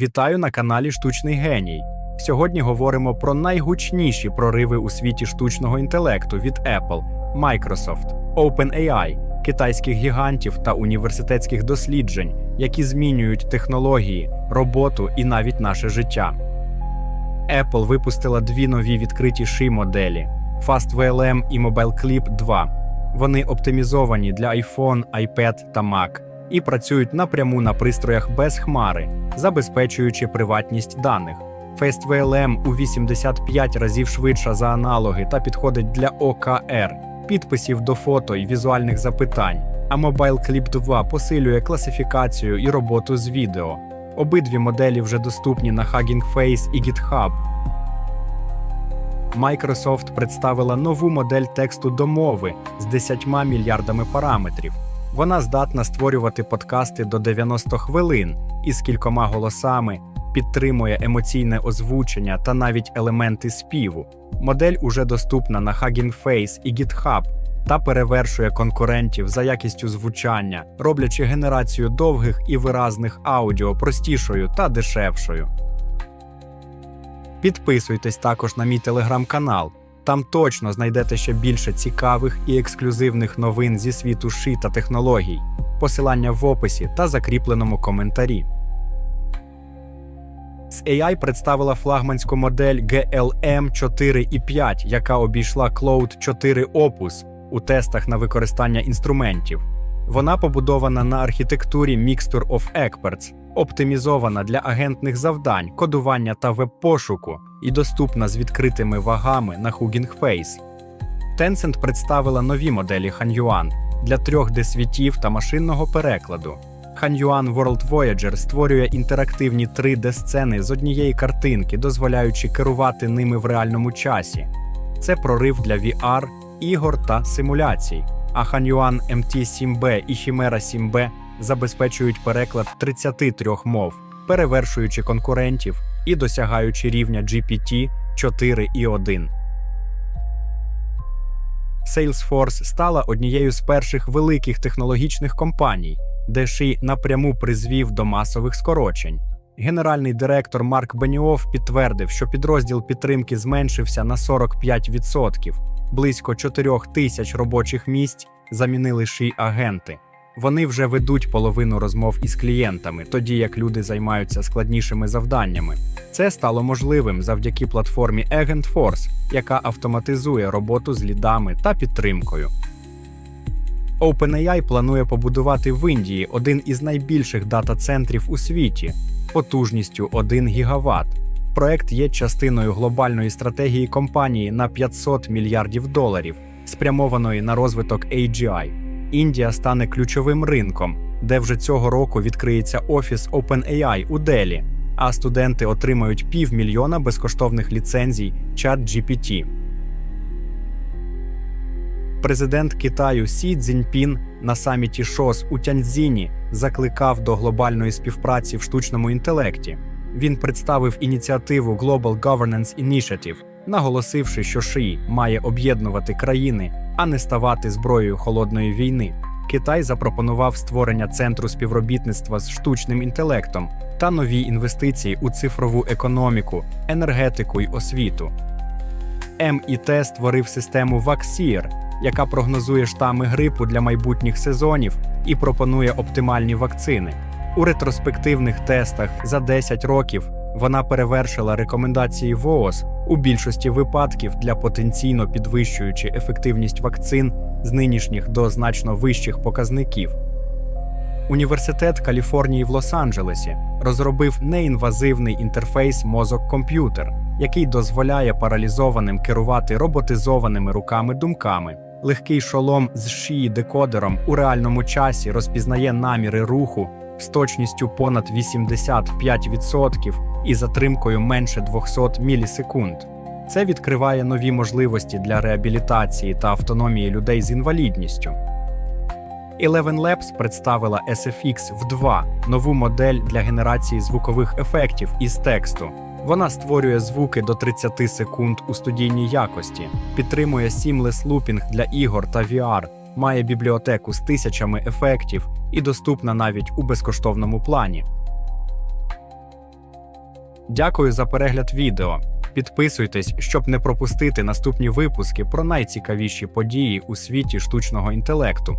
Вітаю на каналі Штучний Геній. Сьогодні говоримо про найгучніші прориви у світі штучного інтелекту від Apple, Microsoft, OpenAI, китайських гігантів та університетських досліджень, які змінюють технології, роботу і навіть наше життя. Apple випустила дві нові відкриті ши моделі FastVLM і MobileClip 2. Вони оптимізовані для iPhone, iPad та Mac і працюють напряму на пристроях без хмари, забезпечуючи приватність даних. FastVLM у 85 разів швидша за аналоги та підходить для OKR, підписів до фото і візуальних запитань. А Mobile Clip 2 посилює класифікацію і роботу з відео. Обидві моделі вже доступні на Hugging Face і GitHub. Microsoft представила нову модель тексту до мови з 10 мільярдами параметрів. Вона здатна створювати подкасти до 90 хвилин із кількома голосами, підтримує емоційне озвучення та навіть елементи співу. Модель уже доступна на Hugging Face і GitHub та перевершує конкурентів за якістю звучання, роблячи генерацію довгих і виразних аудіо простішою та дешевшою. Підписуйтесь також на мій телеграм-канал. Там точно знайдете ще більше цікавих і ексклюзивних новин зі світу ши та технологій. Посилання в описі та закріпленому коментарі. З AI представила флагманську модель GLM 4 і 5, яка обійшла Cloud 4 Opus у тестах на використання інструментів. Вона побудована на архітектурі Mixture of Experts, оптимізована для агентних завдань, кодування та веб-пошуку і доступна з відкритими вагами на Hugging Face. Tencent представила нові моделі Hanyuan для 3D-світів та машинного перекладу. Hanyuan World Voyager створює інтерактивні 3D-сцени з однієї картинки, дозволяючи керувати ними в реальному часі. Це прорив для VR, ігор та симуляцій. А Hanyuan MT-7B і Chimera 7B забезпечують переклад 33 мов, перевершуючи конкурентів і досягаючи рівня GPT 4 і 1. Salesforce стала однією з перших великих технологічних компаній, де ши напряму призвів до масових скорочень. Генеральний директор Марк Беніоф підтвердив, що підрозділ підтримки зменшився на 45%. Близько 4 тисяч робочих місць замінили ши агенти. Вони вже ведуть половину розмов із клієнтами, тоді як люди займаються складнішими завданнями. Це стало можливим завдяки платформі AgentForce, яка автоматизує роботу з лідами та підтримкою. OpenAI планує побудувати в Індії один із найбільших дата-центрів у світі потужністю 1 гігаватт. Проект є частиною глобальної стратегії компанії на 500 мільярдів доларів, спрямованої на розвиток AGI. Індія стане ключовим ринком, де вже цього року відкриється офіс OpenAI у Делі, а студенти отримають півмільйона безкоштовних ліцензій ChatGPT. Президент Китаю Сі Цзіньпін на саміті ШОС у Тяньцзіні закликав до глобальної співпраці в штучному інтелекті. Він представив ініціативу Global Governance Initiative, наголосивши, що ШИ має об'єднувати країни, а не ставати зброєю холодної війни. Китай запропонував створення центру співробітництва з штучним інтелектом та нові інвестиції у цифрову економіку, енергетику й освіту. МІТ створив систему Vaxier, яка прогнозує штами грипу для майбутніх сезонів і пропонує оптимальні вакцини. У ретроспективних тестах за 10 років вона перевершила рекомендації ВООЗ у більшості випадків для потенційно підвищуючи ефективність вакцин з нинішніх до значно вищих показників. Університет Каліфорнії в Лос-Анджелесі розробив неінвазивний інтерфейс мозок-комп'ютер, який дозволяє паралізованим керувати роботизованими руками-думками. Легкий шолом з шиї декодером у реальному часі розпізнає наміри руху з точністю понад 85% і затримкою менше 200 мілісекунд. Це відкриває нові можливості для реабілітації та автономії людей з інвалідністю. Eleven Labs представила SFX в 2 нову модель для генерації звукових ефектів із тексту. Вона створює звуки до 30 секунд у студійній якості, підтримує Seamless Looping для ігор та VR, має бібліотеку з тисячами ефектів і доступна навіть у безкоштовному плані. Дякую за перегляд відео. Підписуйтесь, щоб не пропустити наступні випуски про найцікавіші події у світі штучного інтелекту.